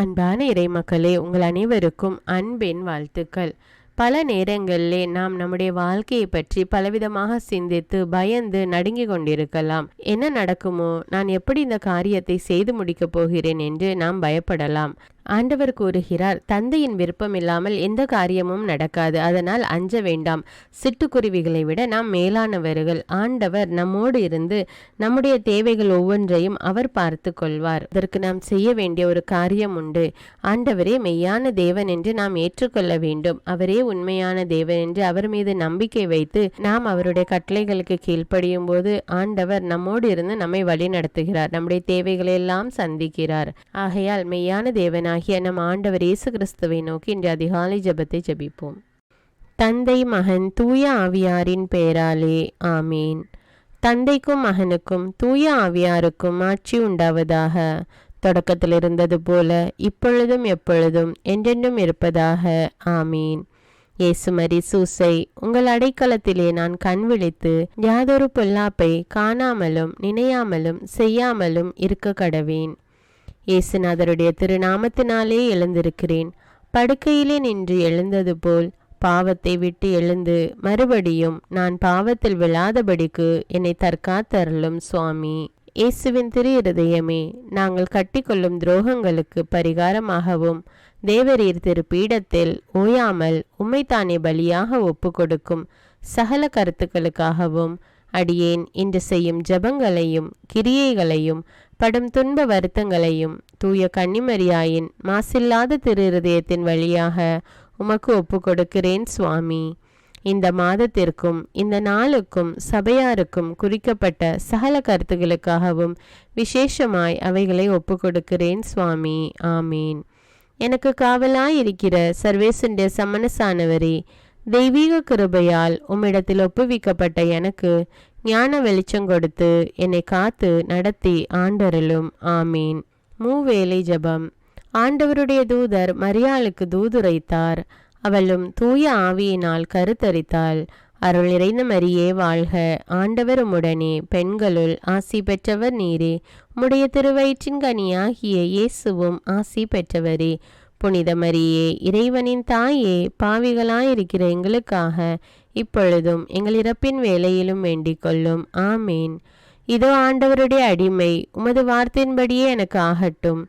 அன்பான இறைமக்களே உங்கள் அனைவருக்கும் அன்பின் வாழ்த்துக்கள். பல நேரங்களிலே நாம் நம்முடைய வாழ்க்கையை பற்றி பலவிதமாக சிந்தித்து பயந்து நடுங்கி கொண்டிருக்கலாம். என்ன நடக்குமோ நான் எப்படி இந்த காரியத்தை செய்து முடிக்கப் போகிறேன் என்று நாம் பயப்படலாம். ஆண்டவர் கூறுகிறார் தந்தையின் விருப்பம் இல்லாமல் எந்த காரியமும் நடக்காது அதனால் அஞ்ச வேண்டாம். சிட்டுக்குருவிகளை விட நாம் மேலானவர்கள். ஆண்டவர் நம்மோடு இருந்து நம்முடைய தேவைகள் ஒவ்வொன்றையும் அவர் பார்த்து கொள்வார். அதற்கு நாம் செய்ய வேண்டிய ஒரு காரியம் உண்டு. ஆண்டவரே மெய்யான தேவன் என்று நாம் ஏற்றுக்கொள்ள வேண்டும். அவரே உண்மையான தேவன் என்று அவர் மீது நம்பிக்கை வைத்து நாம் அவருடைய கட்டளைகளுக்கு கீழ்ப்படியும் போது ஆண்டவர் நம்மோடு இருந்து நம்மை வழி நடத்துகிறார் நம்முடைய தேவைகளை எல்லாம் சந்திக்கிறார். ஆகையால் மெய்யான தேவனாகிய நம் ஆண்டவர் இயேசு கிறிஸ்துவை நோக்கி இன்று அதிகாலை ஜெபத்தை ஜபிப்போம். தந்தை மகன் தூய ஆவியாரின் பெயராலே ஆமீன். தந்தைக்கும் மகனுக்கும் தூய ஆவியாருக்கும் ஆட்சி உண்டாவதாக தொடக்கத்தில் இருந்தது போல இப்பொழுதும் எப்பொழுதும் என்றென்றும் இருப்பதாக ஆமீன். இயேசுமரி சூசை உங்கள் அடைக்கலத்திலே நான் கண் விழித்து யாதொரு பொல்லாப்பை காணாமலும் நினையாமலும் செய்யாமலும் இருக்க கடவேன் இயேசுநாதருடைய திருநாமத்தினாலே எழுந்திருக்கிறேன். படுக்கையிலே நின்று எழுந்தது போல் பாவத்தை விட்டு எழுந்து மறுபடியும் நான் பாவத்தில் விழாதபடிக்கு என்னை தற்காத்தருளும் சுவாமி. இயேசுவின் திரு இருதயமே நாங்கள் கட்டிக்கொள்ளும் துரோகங்களுக்கு பரிகாரமாகவும் தேவரீர் திரு பீடத்தில் ஓயாமல் உம்மைத்தானே பலியாக ஒப்பு கொடுக்கும் சகல கருத்துக்களுக்காகவும் அடியேன் இன்று செய்யும் ஜபங்களையும் கிரியைகளையும் படும் துன்ப வருத்தங்களையும் தூய கன்னிமரியாயின் மாசில்லாத திரு வழியாக உமக்கு ஒப்பு கொடுக்கிறேன் சுவாமி. இந்த மாதத்திற்கும் இந்த நாளுக்கும் சபையாருக்கும் குறிக்கப்பட்ட சகல கருத்துகளுக்காகவும் விசேஷமாய் அவைகளை ஒப்பு கொடுக்கிறேன் சுவாமி. ஆமீன். எனக்கு காவலாய் இருக்கிற சர்வேசனுடைய தெய்வீக கிருபையால் உம்மிடத்தில் ஒப்புவிக்கப்பட்ட எனக்கு ஞான வெளிச்சம் கொடுத்து என்னை காத்து நடத்தி ஆண்டருளும். ஆமீன். மூவேலை ஜபம். ஆண்டவருடைய தூதர் மரியாளுக்கு தூதுரைத்தார். அவளும் தூய ஆவியினால் கருத்தரித்தாள். அருள் நிறைந்த மரியே வாழ்க. ஆண்டவர் உடனே பெண்களுள் ஆசி பெற்றவர் நீரே. உம்முடைய திருவயிற்றின் கனியாகிய இயேசுவும் ஆசி பெற்றவரே. புனித மரியே இறைவனின் தாயே பாவிகளாயிருக்கிற எங்களுக்காக இப்பொழுதும் எங்கள் இறப்பின் வேலையிலும் வேண்டிக் கொள்ளும். ஆமீன். இதோ ஆண்டவருடைய அடிமை உமது வார்த்தையின்படியே எனக்கு ஆகட்டும்.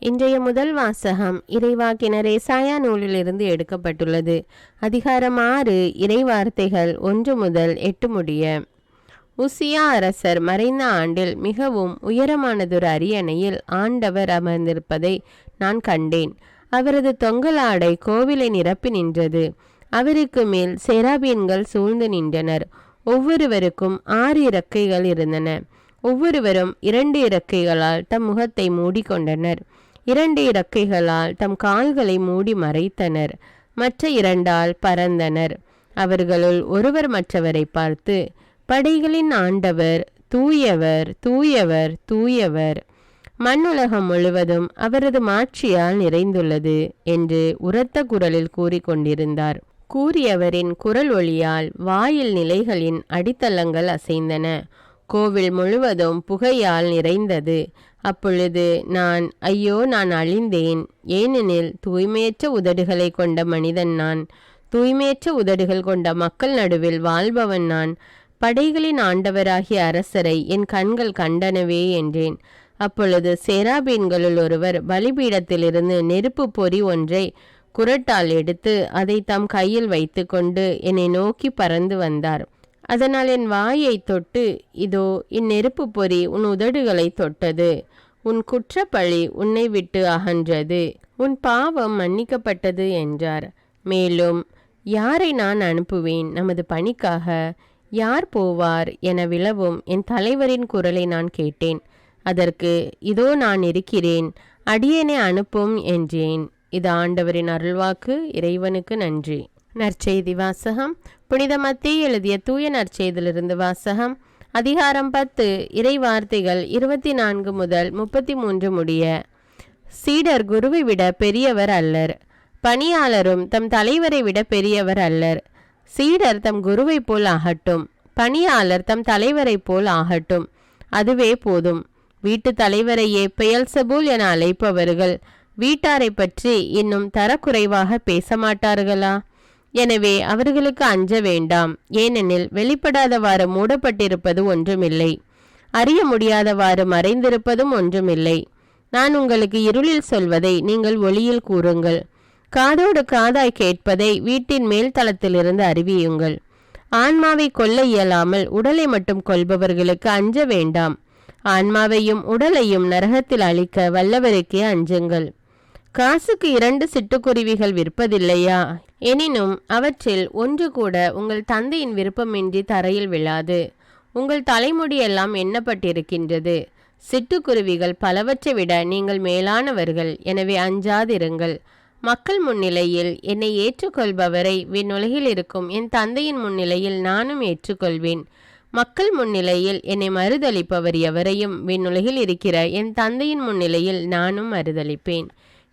இன்றைய முதல் வாசகம் இறைவாக்கினரே சாயா நூலிலிருந்து எடுக்கப்பட்டுள்ளது. அதிகாரம் ஆறு இறைவார்த்தைகள் ஒன்று முதல் எட்டு முடிய. உசியா அரசர் மறைந்த ஆண்டில் மிகவும் உயரமானதொரு அரியணையில் ஆண்டவர் அமர்ந்திருப்பதை நான் கண்டேன். அவரது தொங்கலாடை கோவிலை நிரப்பி நின்றது. அவருக்கு மேல் செராபியன்கள் சூழ்ந்து நின்றனர். ஒவ்வொருவருக்கும் ஆறு இறக்கைகள் இருந்தன. ஒவ்வொருவரும் இரண்டு இறக்கைகளால் தம் முகத்தை மூடிக்கொண்டனர். இரண்டு இறக்கைகளால் தம் கால்களை மூடி மறைத்தனர். மற்ற இரண்டால் பறந்தனர். அவர்களுள் ஒருவர் மற்றவரை பார்த்து படைகளின் ஆண்டவர் தூயவர் தூயவர் தூயவர். மண்ணுலகம் முழுவதும் அவரது மாட்சியால் நிறைந்துள்ளது என்று உரத்த குரலில் கூறிக்கொண்டிருந்தார். கூறியவரின் குரல் ஒளியால் வாயில் நிலைகளின் அடித்தளங்கள் அசைந்தன. கோவில் முழுவதும் புகையால் நிறைந்தது. அப்பொழுது நான் ஐயோ நான் அழிந்தேன். ஏனெனில் தூய்மையற்ற உதடுகளை கொண்ட மனிதன் நான். தூய்மையற்ற உதடுகள் கொண்ட மக்கள் நடுவில் வாழ்பவன் நான். படைகளின் ஆண்டவராகிய அரசரை என் கண்கள் கண்டனவே என்றேன். அப்பொழுது சேராபீன்களுள் ஒருவர் பலிபீடத்திலிருந்து நெருப்பு பொறி ஒன்றை குரட்டால் எடுத்து அதை தம் கையில் வைத்துக்கொண்டு என்னை நோக்கி பறந்து வந்தார். அதனால் என் வாயை தொட்டு இதோ இந்நெருப்பு பொறி உன் உதடுகளை தொட்டது. உன் குற்றப்பழி உன்னை விட்டு அகன்றது. உன் பாவம் மன்னிக்கப்பட்டது என்றார். மேலும் யாரை நான் அனுப்புவேன் நமது பணிக்காக? யார் போவார் என விளவும் என் தலைவரின் குரலை நான் கேட்டேன். அதற்கு இதோ நான் இருக்கிறேன் அடியேனை அனுப்பும் என்றேன். இது ஆண்டவரின் அருள்வாக்கு இறைவனுக்கு நன்றி. நற்செய்தி வாசகம். புனித மத்தி எழுதிய தூய நற்செய்தியிலிருந்து வாசகம். அதிகாரம் பத்து இறை வார்த்தைகள் இருபத்தி நான்கு முதல் முப்பத்தி மூன்று முடிய. சீடர் குருவை விட பெரியவர் அல்லர். பணியாளரும் தம் தலைவரை விட பெரியவர் அல்லர். சீடர் தம் குருவைப் போல் ஆகட்டும். பணியாளர் தம் தலைவரைப் போல் ஆகட்டும். அதுவே போதும். வீட்டு தலைவரையே பெயல்சபூல் என அழைப்பவர்கள். வீட்டாரை பற்றி இன்னும் தரக்குறைவாக பேச மாட்டார்களா? எனவே அவர்களுக்கு அஞ்ச வேண்டாம். ஏனெனில் வெளிப்படாதவாறு மூடப்பட்டிருப்பது ஒன்றுமில்லை. அறிய முடியாதவாறு மறைந்திருப்பதும் ஒன்றுமில்லை. நான் உங்களுக்கு இருளில் சொல்வதை நீங்கள் ஒளியில் கூறுங்கள். காதோடு காதாய் கேட்பதை வீட்டின் மேல் தளத்திலிருந்து அறிவியுங்கள். ஆன்மாவை கொல்ல இயலாமல் உடலை மட்டும் கொல்பவர்களுக்கு அஞ்ச வேண்டாம். ஆன்மாவையும் உடலையும் நரகத்தில் அழிக்க வல்லவருக்கே அஞ்சுங்கள். காசுக்கு இரண்டு சிட்டுக்குருவிகள் விற்பதில்லையா? எனினும் அவற்றில் ஒன்று கூட உங்கள் தந்தையின் விருப்பமின்றி தரையில் விழாது. உங்கள் தலைமுடியெல்லாம் எண்ணப்பட்டிருக்கின்றது. சிட்டுக்குருவிகள் பலவற்றை விட நீங்கள் மேலானவர்கள். எனவே அஞ்சாதிருங்கள். மக்கள் முன்னிலையில் என்னை ஏற்றுக்கொள்பவரை விண்ணுலகில் இருக்கும் என் தந்தையின் முன்னிலையில் நானும் ஏற்றுக்கொள்வேன். மக்கள் முன்னிலையில் என்னை மறுதளிப்பவர் எவரையும் விண்ணுலகில் இருக்கிற என் தந்தையின் முன்னிலையில் நானும் மறுதளிப்பேன்